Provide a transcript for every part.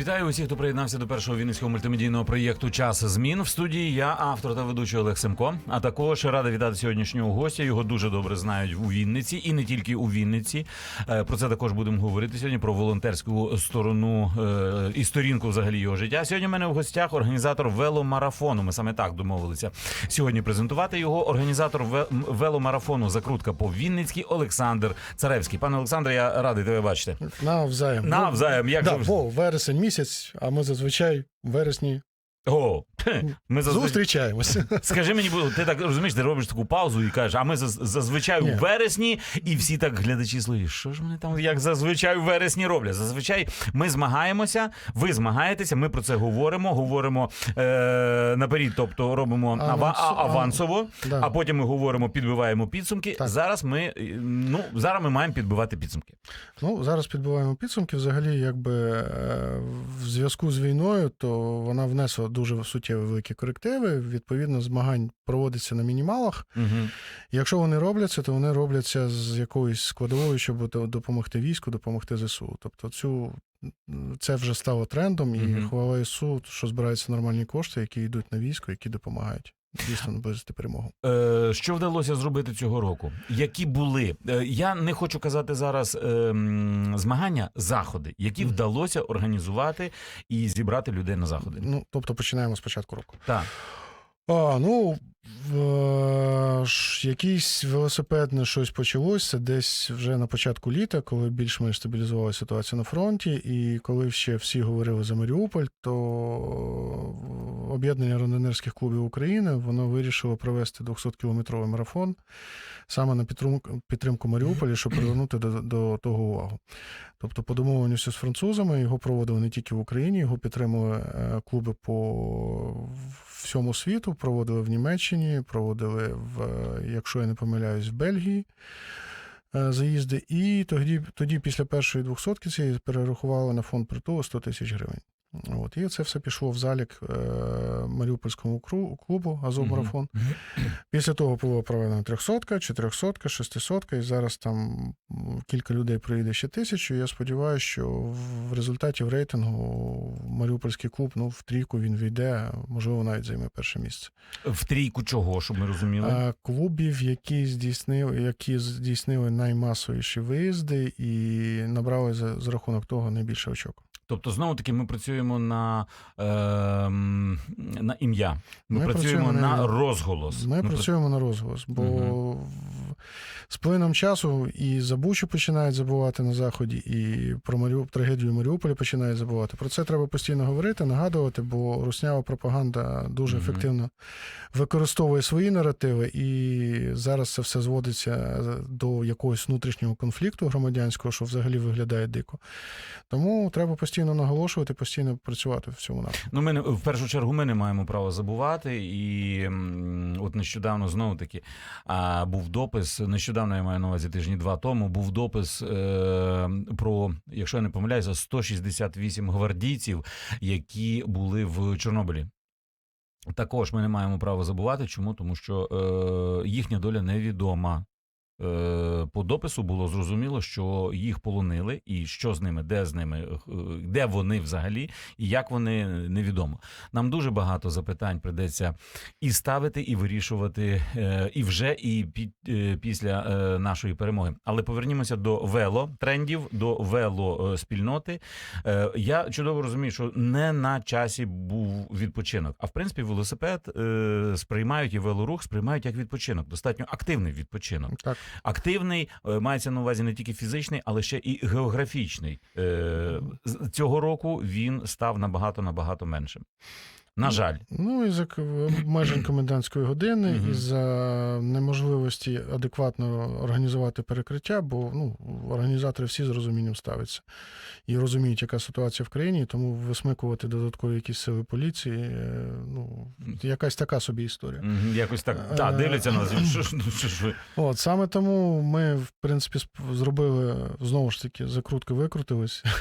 Вітаю усіх, хто приєднався до першого вінницького мультимедійного проєкту Час змін в студії. Я автор та ведучий Олег Семко. А також радий вітати сьогоднішнього гостя. Його дуже добре знають у Вінниці і не тільки у Вінниці. Е, Про це також будемо говорити сьогодні. Про волонтерську сторону е, і сторінку взагалі його життя. Сьогодні в мене в гостях організатор веломарафону. Ми саме так домовилися сьогодні презентувати його. Організатор веломарафону закрутка по Вінницькій Олександр Царевський. Пане Олександре, я радий тебе бачити. Навзаєм. Навзаєм, як да, же- бо вересень місяць, а ми зазвичай в вересні О, ми зазвичай... зустрічаємося. Скажи мені, бо ти так розумієш, ти робиш таку паузу і кажеш, а ми зазвичай Ні. у вересні, і всі так глядачі слухають, що ж вони там як зазвичай у вересні роблять? Зазвичай ми змагаємося, ви змагаєтеся, ми про це говоримо, говоримо е, наперед, тобто робимо ава- Авансо- а- авансово, Да. а потім ми говоримо, підбиваємо підсумки. Так. Зараз ми е, ну зараз ми маємо підбивати підсумки. Ну, зараз підбиваємо підсумки. Взагалі, якби е, в зв'язку з війною, то вона внесла дуже суттєві великі корективи. Відповідно, змагань проводиться на мінімалах. Угу. Якщо вони робляться, то вони робляться з якоюсь складовою, щоб допомогти війську, допомогти ЗСУ. Тобто цю. Це вже стало трендом, і угу. хвала ІСУ, що збираються нормальні кошти, які йдуть на військо, які допомагають дійсно наблизити перемогу. Е, що вдалося зробити цього року? Які були? Е, я не хочу казати зараз е, змагання, заходи, які вдалося організувати і зібрати людей на заходи. Ну, тобто починаємо з початку року. Так. А, ну, в, ж, якийсь велосипедне щось почалося десь вже на початку літа, коли більш-менш стабілізувалася ситуація на фронті, і коли ще всі говорили за Маріуполь, то об'єднання рандонерських клубів України воно вирішило провести 200-кілометровий марафон саме на підтримку, Маріуполя, щоб привернути до, до того увагу. Тобто, по домовленістю з французами його проводили не тільки в Україні, його підтримували е, клуби по всьому світу, проводили в Німеччині, проводили в, е, якщо я не помиляюсь, в Бельгії. е, Заїзди, і тоді, тоді після першої двохсотки цієї перерахували на фонд притулу 100 тисяч гривень. От, і це все пішло в залік е, Маріупольському клубу Азов-марафон. Після того було проведено 300, 400, 600, і зараз там кілька людей приїде ще тисячу. Я сподіваюся, що в результаті в рейтингу Маріупольський клуб ну, в трійку він війде, можливо, навіть займе перше місце. В трійку чого, щоб ми розуміли? Клубів, які здійснили, які здійснили наймасовіші виїзди і набрали за, за рахунок того найбільше очок. Тобто, знову таки, ми працюємо на, е, на ім'я. Ми, Ми працюємо, працюємо на на- розголос. Ми ми працюємо на розголос, бо Мгм. З плином часу і за Бучу починають забувати на заході, і про Маріу... трагедію Маріуполя починають забувати. Про це треба постійно говорити, нагадувати, бо руснява пропаганда дуже Мгм. ефективно використовує свої наративи, і зараз це все зводиться до якогось внутрішнього конфлікту громадянського, що взагалі виглядає дико. Тому треба постійно наголошувати, постійно працювати в цьому напрямку. Ну, ми не- в першу чергу ми не маємо права забувати. І от нещодавно знову таки був допис. Нещодавно я маю на увазі тижні два тому. Був допис е, про, якщо я не помиляюся, 168 гвардійців, які були в Чорнобилі. Також ми не маємо права забувати. Чому? Тому що е, їхня доля невідома. Е, По допису було зрозуміло, що їх полонили, і що з ними, де з ними, е, де вони взагалі, і як вони невідомо. Нам дуже багато запитань придеться і ставити, і вирішувати, е, і вже, і під, після нашої перемоги. Але повернімося до вело трендів, до вело спільноти. Е, Я чудово розумію, що не на часі був відпочинок. А в принципі, велосипед сприймають і велорух сприймають як відпочинок, достатньо активний відпочинок. Так. Активний е, мається на увазі не тільки фізичний, але ще і географічний. Е, Цього року він став набагато набагато меншим. На жаль. Ну, із обмежень комендантської години, із за неможливості адекватно організувати перекриття, бо ну, організатори всі з розумінням ставляться і розуміють, яка ситуація в країні, тому висмикувати додаткові якісь сили поліції. е, Ну, якась така собі історія. Якось так. Е, дивляться на ну, ви? От саме тому ми, в принципі, зробили знову ж таки закрутки викрутились.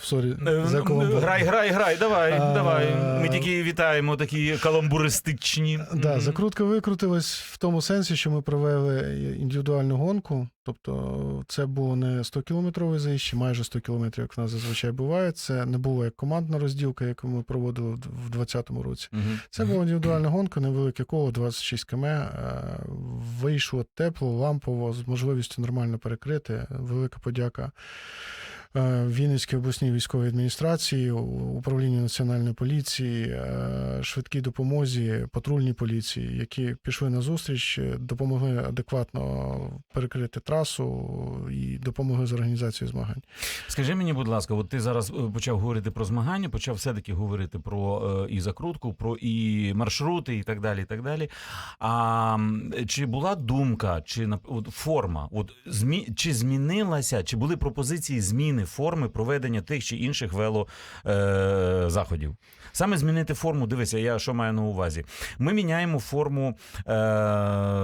Сорі, Е, за ну. Грай, грай, грай, давай, А, давай. Ми тільки вітаємо такі каламбуристичні. Да, закрутка викрутилась в тому сенсі, що ми провели індивідуальну гонку. Тобто, це було не 100-кілометровий заїзд, чи майже 100 кілометрів, як в нас зазвичай буває. Це не було як командна розділка, яку ми проводили в 2020 році. Це була індивідуальна гонка, невелике коло, 26 км. е, Вийшло тепло, лампово, з можливістю нормально перекрити. Велика подяка е, Вінницькій обласній військовій адміністрації, у- управлінню національної поліції, е, швидкій допомозі, патрульній поліції, які пішли на зустріч, е, допомогли адекватно перекрити трасу і допомогли з організацією змагань. Скажи мені, будь ласка, от ти зараз е, почав говорити про змагання, почав все-таки говорити про е, і закрутку, про і маршрути, і так далі. і так далі. А чи була думка, чи от, форма, от змі, чи змінилася, чи були пропозиції зміни форми проведення тих чи інших вело е. Саме змінити форму, дивися, я що маю на увазі. Ми міняємо форму. Е,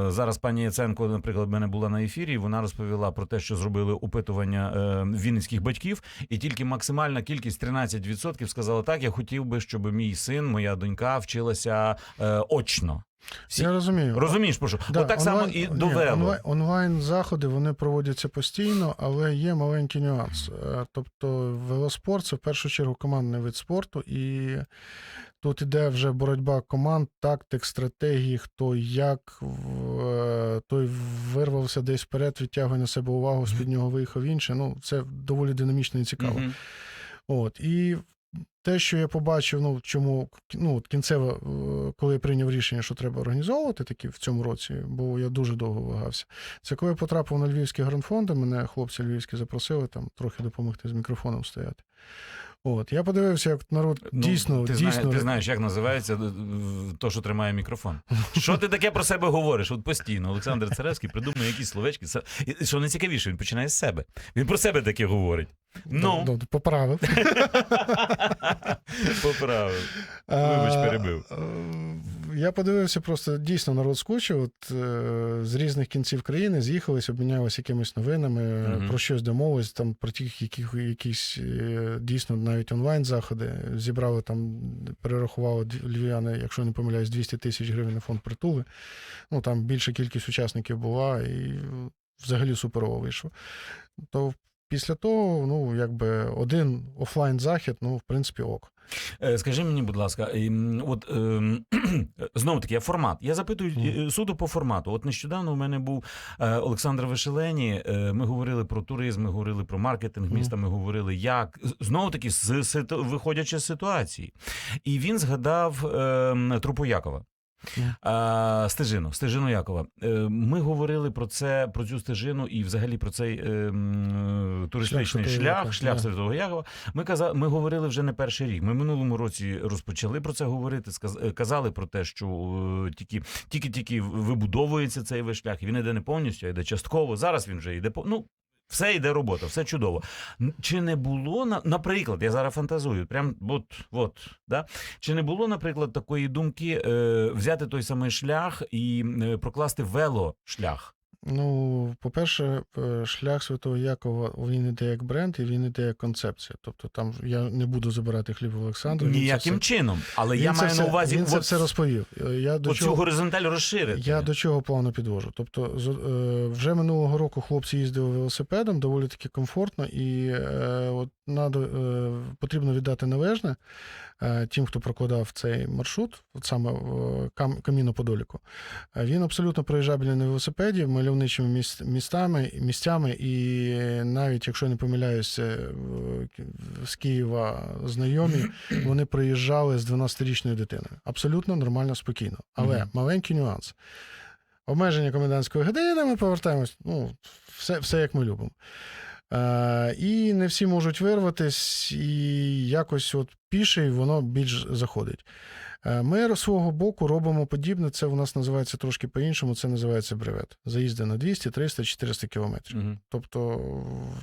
зараз пані Яценко, наприклад, в мене була на ефірі, вона розповіла про те, що зробили опитування е, вінницьких батьків, і тільки максимальна кількість 13% сказала так. Я хотів би, щоб мій син, моя донька вчилася е, очно. Всі- Я розумію. Розумієш, прошу? Да, От так само і до онлайн, онлайн заходи вони проводяться постійно, але є маленький нюанс. Е, Тобто, велоспорт це в першу чергу командний вид спорту, і тут іде вже боротьба команд, тактик, стратегії, хто як е, той вирвався десь вперед, відтягує на себе увагу, з-під нього виїхав інше. Ну, це доволі динамічно і цікаво. Мгм. От і те, що я побачив, ну чому ну, кінцево, е, коли я прийняв рішення, що треба організовувати такі в цьому році, бо я дуже довго вагався. Це коли я потрапив на львівські грандфонди, мене хлопці львівські запросили там трохи допомогти з мікрофоном стояти. От я подивився, як народ Ну, дійсно ти, дійсно знаєш, ти знаєш, як називається е, то, що тримає мікрофон. Що ти таке про себе говориш? От постійно. Олександр Царевський придумує якісь словечки. Що найцікавіше, він починає з себе. Він про себе таке говорить. Ну, поправив. поправив. Вибач, перебив. Е, Я подивився, просто дійсно народ скучив. От, е, з різних кінців країни з'їхались, обмінялися якимись новинами, Мгм. про щось домовились, там про ті, яких, якісь е, дійсно навіть онлайн-заходи. Зібрали там, перерахували львів'яни, якщо не помиляюсь, 200 тисяч гривень на фонд притули. Ну там більша кількість учасників була, і взагалі суперово вийшло. То після того, ну, якби один офлайн-захід, ну, в принципі, ок. Е, Скажи мені, будь ласка, от ем, знову таки, фформат. Я запитую е, суду по формату. От нещодавно у мене був е, Олександр Вишелені. Ми говорили про туризм, ми говорили про маркетинг міста. Ми говорили, як знову таки з виходячи з ситуації. І він згадав ем, А, стежину, стежину Якова. Е, Ми говорили про це, про цю стежину і взагалі про цей ем, туристичний Шлях шлях, Якова, шлях. Святого Якова. Ми казали, ми говорили вже не перший рік. Ми минулому році розпочали про це говорити. е, Казали про те, що е, тільки тільки тільки вибудовується цей весь шлях, він іде не повністю, а йде частково. Зараз він вже йде ну. Все йде робота, все чудово. Чи не було на- наприклад, я зараз фантазую, прям от, от, да? Чи не було, наприклад, такої думки е, взяти той самий шлях і е, прокласти велошлях? Ну, по-перше, е, шлях Святого Якова він іде як бренд і він іде як концепція. Тобто там я не буду забирати хліб в Олександру. Ніяким все- чином. Але він я маю все- на увазі Він це от, все розповів. Е, Я до оцю чого, горизонталь розширити. я до чого плавно підвожу. Тобто, з- е, вже минулого року хлопці їздили велосипедом, доволі таки комфортно, і от надо, потрібно віддати належне тим, хто прокладав цей маршрут, от саме Каміно Подоліку. Е, Він абсолютно проїжджабельний на велосипеді, мальовничими міс- містами, місцями, і навіть якщо я не помиляюся, е, з Києва знайомі, вони приїжджали з 12-річною дитиною. Абсолютно нормально, спокійно. Але Мгм. маленький нюанс. Обмеження комендантської години, ми повертаємось. Ну, все, все як ми любимо. Е, і не всі можуть вирватись, і якось от піший воно більш заходить. Е, Ми з свого боку робимо подібне. Це у нас називається трошки по-іншому. Це називається бревет. Заїзди на 200, 300, 400 кілометрів. Мгм. Тобто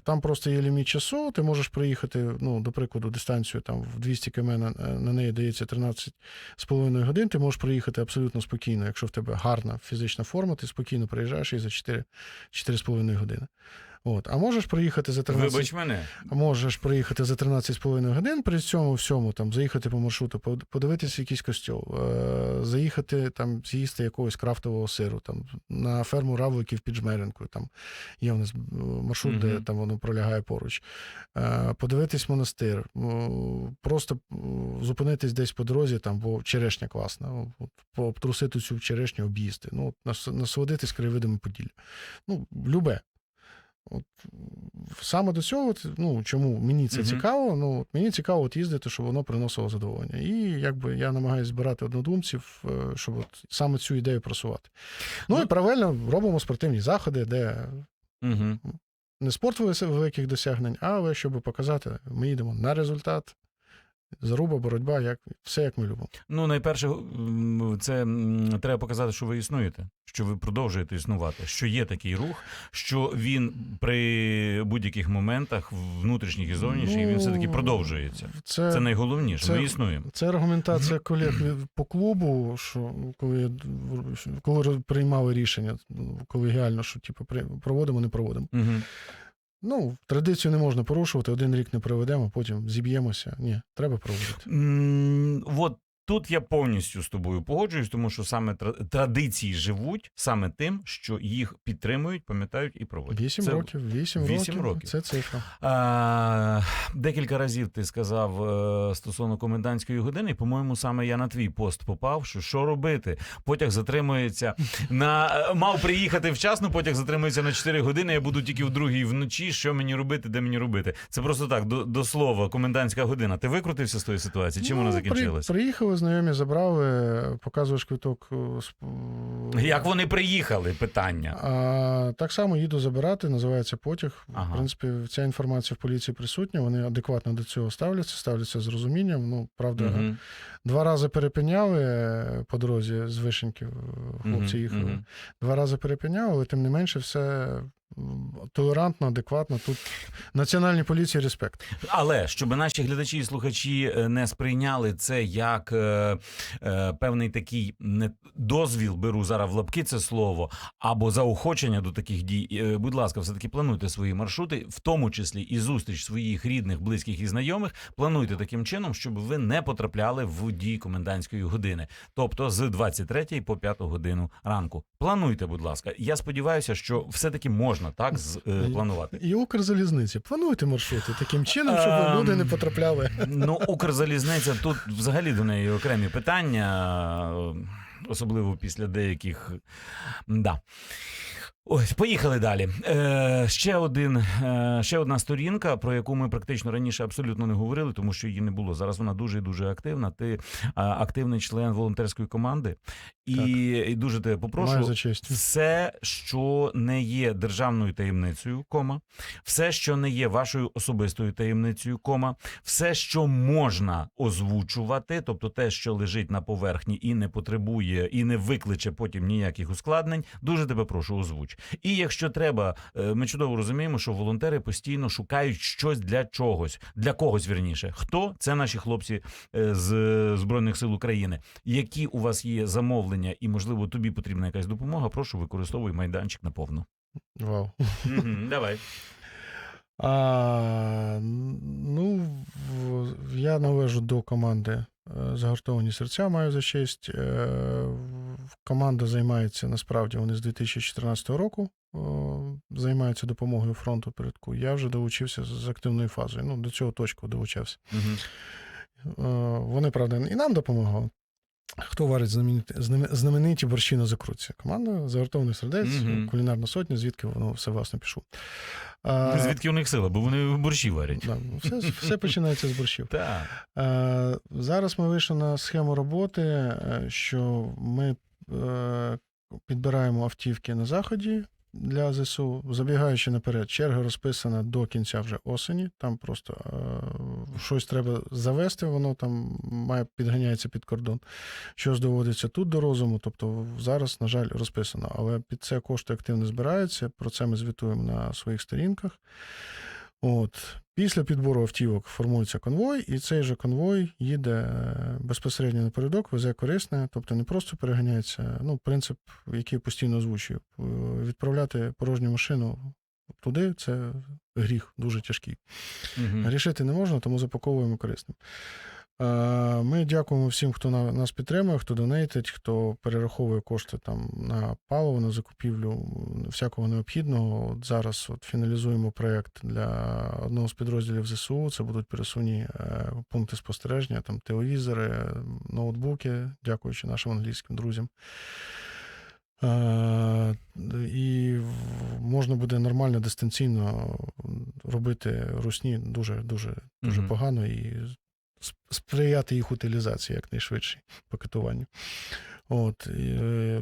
там просто є ліміт часу. Ти можеш проїхати, ну, до прикладу, дистанцію там в 200 км на, на неї дається 13,5 годин. Ти можеш проїхати абсолютно спокійно. Якщо в тебе гарна фізична форма, ти спокійно проїжджаєш її за 4, 4,5 години. От. А можеш проїхати за 13, Вибач мене. можеш проїхати за 13,5 годин, при цьому всьому там заїхати по маршруту, под- подивитися якийсь костьол, е, заїхати там з'їсти якогось крафтового сиру, там на ферму равликів під Жмеренкою. Там є у нас е, маршрут, де там воно пролягає поруч. Е, подивитись монастир, просто зупинитись десь по дорозі, там, бо черешня класна, от, пообтрусити цю черешню, об'їсти. Ну, насолодитись краєвидами Поділля. Ну, любе. От, саме до цього, ну, чому мені це Мгм. цікаво, ну, от мені цікаво от їздити, щоб воно приносило задоволення. І якби я намагаюся збирати однодумців, е, щоб от саме цю ідею просувати. Ну, і правильно паралельно робимо спортивні заходи, де Угу. не спорт великих досягнень, але щоб показати, ми їдемо на результат, заруба, боротьба, як, все як ми любимо. Ну, найперше, це треба показати, що ви існуєте, що ви продовжуєте існувати, що є такий рух, що він при будь-яких моментах, внутрішніх і зовнішніх, він все-таки Ну, продовжується. Це, Це найголовніше. це- Ми існуємо. Це аргументація колег по клубу, що коли, коли приймали рішення ну, колегіально, що типу, проводимо, не проводимо. Угу. Ну, традицію не можна порушувати, один рік не проведемо, потім зіб'ємося. Ні, треба проводити. М, От тут я повністю з тобою погоджуюсь, тому що саме тра- традиції живуть саме тим, що їх підтримують, пам'ятають і проводять. Вісім Це- років, вісім, вісім років, років. Це цифра. А, декілька разів ти сказав е, стосовно комендантської години, по-моєму, саме я на твій пост попав, що що робити? Потяг затримується на е, мав приїхати вчасно, потяг затримується на 4 години. Я буду тільки в другій вночі. Що мені робити, де мені робити? Це просто так, до, до слова, комендантська година. Ти викрутився з тої ситуації? Чим вона Ну, при- закінчилась? Приїхали, знайомі забрали, показуєш квиток. е, Як вони приїхали? Питання. А, так само їду забирати, називається потяг. Ага. В принципі, ця інформація в поліції присутня, вони адекватно до цього ставляться, ставляться з розумінням. Ну, правда, Мгм. два рази перепиняли по дорозі з Вишеньків, е, хлопці Мгм, їхали. мгм. Два рази перепиняли, але тим не менше, все толерантно, адекватно. Тут національній поліції респект. Але щоб наші глядачі і слухачі е, не сприйняли це як е, е, певний такий не дозвіл, беру зараз в лапки це слово, або заохочення до таких дій. е, будь ласка, все таки плануйте свої маршрути, в тому числі і зустріч своїх рідних, близьких і знайомих. Плануйте таким чином, щоб ви не потрапляли в дії комендантської години, тобто з 23 по 5 годину ранку. Плануйте, будь ласка. Я сподіваюся, що все таки можна так з, е, планувати. І Укрзалізниці. Плануйте маршрути таким чином, щоб Ем, люди не потрапляли. Ну, Укрзалізниця тут взагалі до неї окремі питання, е, особливо після деяких. Да. Ось, поїхали далі. Е, ще, один, е, ще одна сторінка, про яку ми практично раніше абсолютно не говорили, тому що її не було. Зараз вона дуже і дуже активна. Ти е, активний член волонтерської команди, і, і дуже тебе попрошу. Маю за честь. Все, що не є державною таємницею, кома, все, що не є вашою особистою таємницею, кома, все, що можна озвучувати, тобто те, що лежить на поверхні і не потребує, і не викличе потім ніяких ускладнень, дуже тебе прошу озвуч. І якщо треба, е, ми чудово розуміємо, що волонтери постійно шукають щось для чогось, для когось вірніше. Хто це наші хлопці е, з збройних сил України? Які у вас є замовлення, і можливо тобі потрібна якась допомога? Прошу використовуй майданчик наповну. Вау. Давай. А, ну, я належу до команди е, Загартовані серця, маю за честь. Команда займається насправді вони з 2014 року. о, Займаються допомогою фронту передку. Я вже долучився з активною фазою. Ну, до цього точку долучався. Мгм. Е, Вони, правда, і нам допомагали. Хто варить знамениті, знамениті борщі на закрутці? Команда загартованих сердець, Мгм. кулінарна сотня, звідки воно все власне пішло. А, Звідки у них сила? Бо вони борщі варять. да, все, все починається з борщів. Так. Е, Зараз ми вийшли на схему роботи, е, що ми підбираємо автівки на заході, для ЗСУ. Забігаючи наперед, черга розписана до кінця вже осені. Там просто е, щось треба завести, воно там має підганяється під кордон. Щось доводиться тут до розуму. Тобто зараз, на жаль, розписано. Але під це кошти активно збираються. Про це ми звітуємо на своїх сторінках. От. Після підбору автівок формується конвой, і цей же конвой їде е, безпосередньо на передок, везе корисне, тобто не просто переганяється. Ну, принцип, який я постійно озвучую. Е, Відправляти порожню машину туди це гріх дуже тяжкий. Угу. Рішити не можна, тому запаковуємо корисним. Е, Ми дякуємо всім, хто нас підтримує, хто донейтить, хто перераховує кошти там на паливо, на закупівлю всякого необхідного. От зараз от фіналізуємо проєкт для одного з підрозділів ЗСУ. Це будуть пересувні е, пункти спостереження, там телевізори, ноутбуки, дякуючи нашим англійським друзям. Е, І можна буде нормально дистанційно робити русні дуже дуже дуже Мгм. погано і сприяти їх утилізації якнайшвидше пакетуванню. От і, е,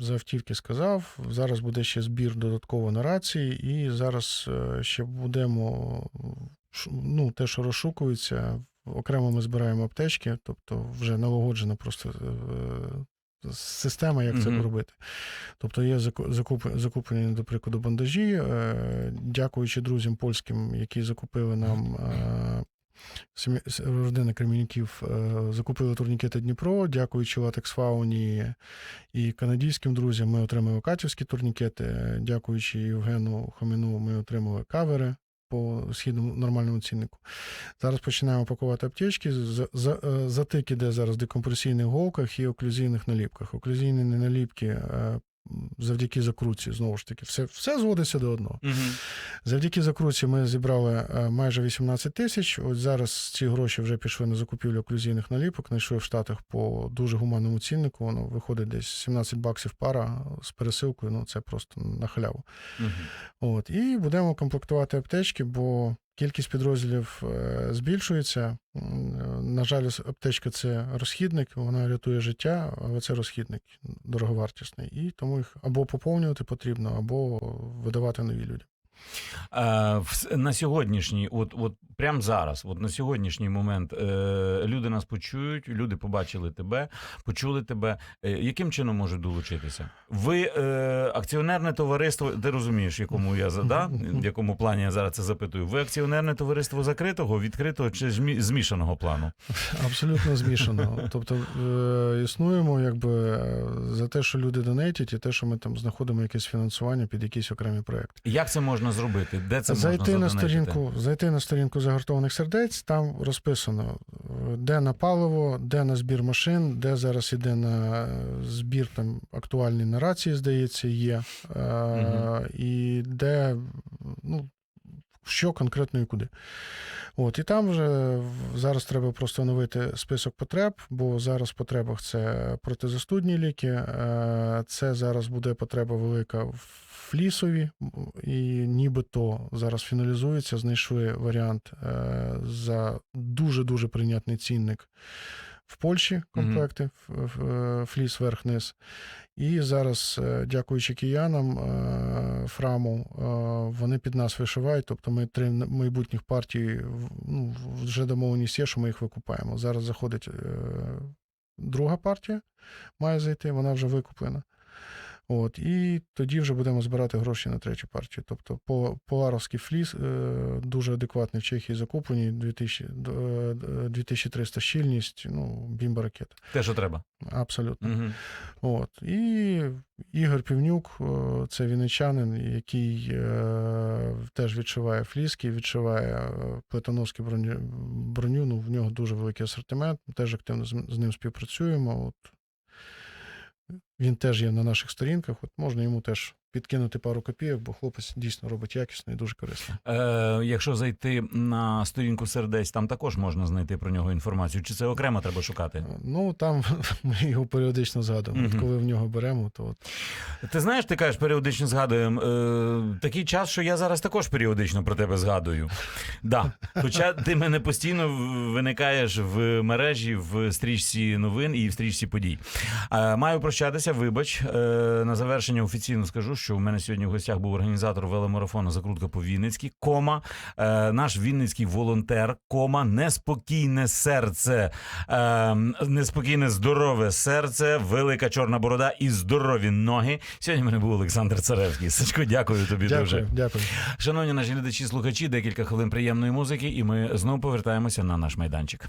за автівки сказав. Зараз буде ще збір додатково на рації, і зараз е, ще будемо ну, те, що розшукується. Окремо ми збираємо аптечки, тобто вже налагоджена просто е, система, як це Мгм. робити. Тобто є закуплені, до прикладу, бандажі. Дякуючи друзям польським, які закупили нам. Родина Кремінюків е, закупили турнікети Дніпро. Дякуючи Латекс Фауні і канадійським друзям, ми отримали катівські турнікети. Дякуючи Євгену Хоміну, ми отримали кавери по східному нормальному ціннику. Зараз починаємо пакувати аптечки. Е, затик іде зараз в декомпресійних голках і оклюзійних наліпках. Оклюзійні наліпки е, завдяки закрутці, знову ж таки, все, все зводиться до одного. Мгм. Завдяки закрутці ми зібрали е, майже 18 тисяч. Ось зараз ці гроші вже пішли на закупівлю оклюзійних наліпок. Знайшли в Штатах по дуже гуманному ціннику. Воно виходить десь 17 баксів пара з пересилкою. Ну це просто на халяву. Мгм. От і будемо комплектувати аптечки, бо кількість підрозділів е, збільшується. Е, На жаль, аптечка це розхідник, вона рятує життя, але це розхідник дороговартісний. І тому їх або поповнювати потрібно, або видавати нові людям. В- на сьогоднішній, от, от прямо зараз, от на сьогоднішній момент е, люди нас почують, люди побачили тебе, почули тебе. Е, яким чином можуть долучитися? Ви е, акціонерне товариство, ти розумієш, якому я за- да? в якому плані я зараз це запитую. Ви акціонерне товариство закритого, відкритого чи змішаного плану? Абсолютно змішано. Тобто е, існуємо якби е, за те, що люди донейтять, і те, що ми там знаходимо якесь фінансування під якісь окремі проекти. Як це можна зробити? Де це зайти можна на сторінку, зайти на сторінку загартованих сердець, там розписано, е, де на паливо, де на збір машин, де зараз іде на е, збір там актуальний на рації, здається, є, Мгм. і де ну, що конкретно і куди. От, і там вже зараз треба просто оновити список потреб, бо зараз в потребах це протизастудні ліки, це зараз буде потреба велика в флісові, і нібито зараз фіналізується. Знайшли варіант е, за дуже-дуже прийнятний цінник в Польщі комплекти, е, фліс верх-низ. І зараз, е, дякуючи киянам Фраму, вони під нас вишивають. Тобто ми три майбутніх партій ну, вже домовленість є, що ми їх викупаємо. Зараз заходить друга партія, має зайти, вона вже викуплена. От, і тоді вже будемо збирати гроші на третю партію. Тобто по- поларовський фліс е, дуже адекватний в Чехії закуплені, 2000, д- е, 2300 щільність, ну, бімба ракета. Те, що треба. Абсолютно. Угу. От. І Ігор Півнюк, е, це вінничанин, який е, теж відшиває фліски, відшиває плитоновську броню, броню. Ну, в нього дуже великий асортимент. Теж активно з ним співпрацюємо. От. Він теж є на наших сторінках, от можна йому теж підкинути пару копійок, бо хлопець дійсно робить якісно і дуже корисно. Е, якщо зайти на сторінку сердець, там також можна знайти про нього інформацію. Чи це окремо треба шукати? Ну там ми його періодично згадуємо. От коли в нього беремо, то от Ти знаєш, ти кажеш, періодично згадуємо. Е, такий час, що я зараз також періодично про тебе згадую. Да. Хоча ти мене постійно виникаєш в мережі, в стрічці новин і в стрічці подій. Е, маю прощатися, вибач. Е, на завершення офіційно скажу, що у мене сьогодні в гостях був організатор веломарафону Закрутка по Вінницькій, кома, е, наш вінницький волонтер, кома, неспокійне серце, е, неспокійне здорове серце, велика чорна борода і здорові ноги. Сьогодні в мене був Олександр Царевський. Сачко, дякую тобі дуже. дякую, дякую. Шановні наші глядачі, слухачі, декілька хвилин приємної музики, і ми знову повертаємося на наш майданчик.